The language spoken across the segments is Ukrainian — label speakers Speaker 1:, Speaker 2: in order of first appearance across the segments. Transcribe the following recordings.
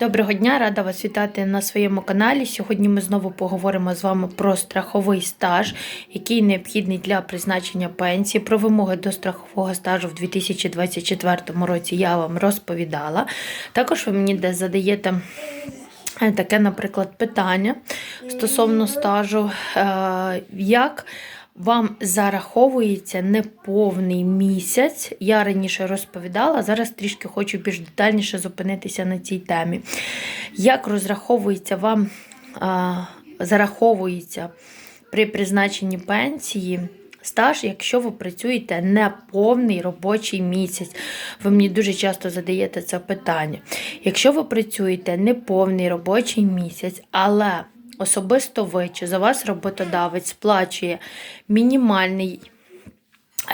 Speaker 1: Доброго дня, рада вас вітати на своєму каналі. Сьогодні ми знову поговоримо з вами про страховий стаж, який необхідний для призначення пенсії. Про вимоги до страхового стажу в 2024 році я вам розповідала. Також ви мені десь задаєте. е, Таке, наприклад, питання стосовно стажу, Е, як вам зараховується неповний місяць. Я раніше розповідала, зараз трішки хочу більш детальніше зупинитися на цій темі. Як розраховується вам, а, зараховується при призначенні пенсії стаж, якщо ви працюєте неповний робочий місяць? Ви мені дуже часто задаєте це питання. Якщо ви працюєте неповний робочий місяць, але особисто ви чи за вас роботодавець сплачує мінімальний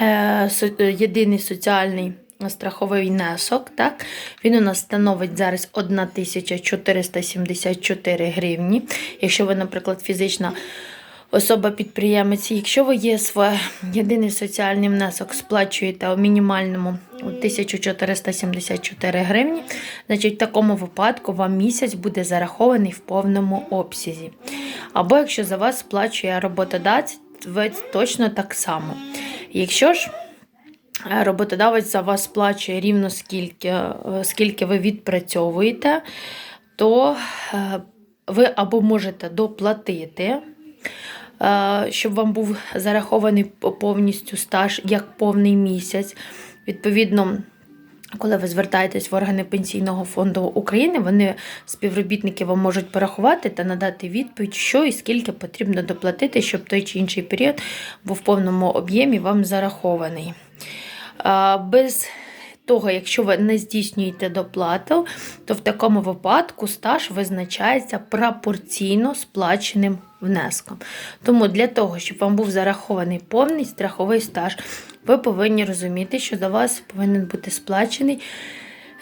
Speaker 1: е, єдиний соціальний страховий внесок, так? Він у нас становить зараз 1474 гривні. Якщо ви, наприклад, фізична особа-підприємець, якщо ви ЄСВ, єдиний соціальний внесок сплачуєте у мінімальному 1474 гривні, значить в такому випадку вам місяць буде зарахований в повному обсязі. Або якщо за вас сплачує роботодавець, точно так само. Якщо ж е, роботодавець за вас сплачує рівно скільки, е, скільки ви відпрацьовуєте, то е, ви або можете доплатити, щоб вам був зарахований повністю стаж як повний місяць. Відповідно, коли ви звертаєтесь в органи Пенсійного фонду України, вони співробітники вам можуть порахувати та надати відповідь, що і скільки потрібно доплатити, щоб той чи інший період був в повному об'ємі вам зарахований. Без того, якщо ви не здійснюєте доплату, то в такому випадку стаж визначається пропорційно сплаченим внеском. Тому для того, щоб вам був зарахований повний страховий стаж, ви повинні розуміти, що за вас повинен бути сплачений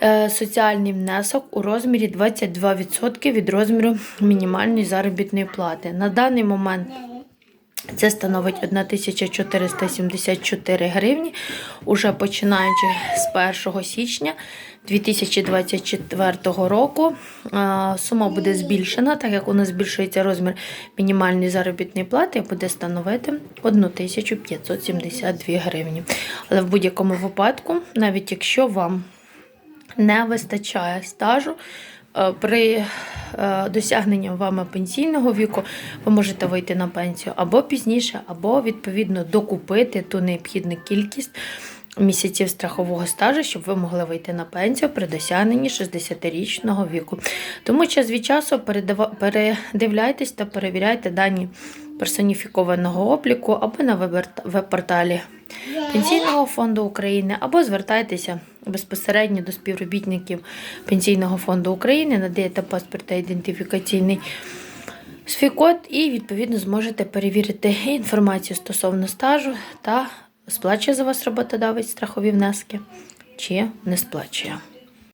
Speaker 1: е, соціальний внесок у розмірі 22% від розміру мінімальної заробітної плати. На даний момент це становить 1474 гривні, уже починаючи з 1 січня 2024 року. Сума буде збільшена, так як у нас збільшується розмір мінімальної заробітної плати, буде становити 1572 гривні. Але в будь-якому випадку, навіть якщо вам не вистачає стажу. Е, При е, досягненні вами пенсійного віку ви можете вийти на пенсію або пізніше, або відповідно докупити ту необхідну кількість місяців страхового стажу, щоб ви могли вийти на пенсію при досягненні 60-річного віку. Тому час від часу передивляйтесь та перевіряйте дані персоніфікованого обліку або на веб- веб-порталі Пенсійного фонду України, або звертайтеся безпосередньо до співробітників Пенсійного фонду України, надаєте паспорт та ідентифікаційний свій код і відповідно зможете перевірити інформацію стосовно стажу та сплачує за вас роботодавець страхові внески чи не сплачує.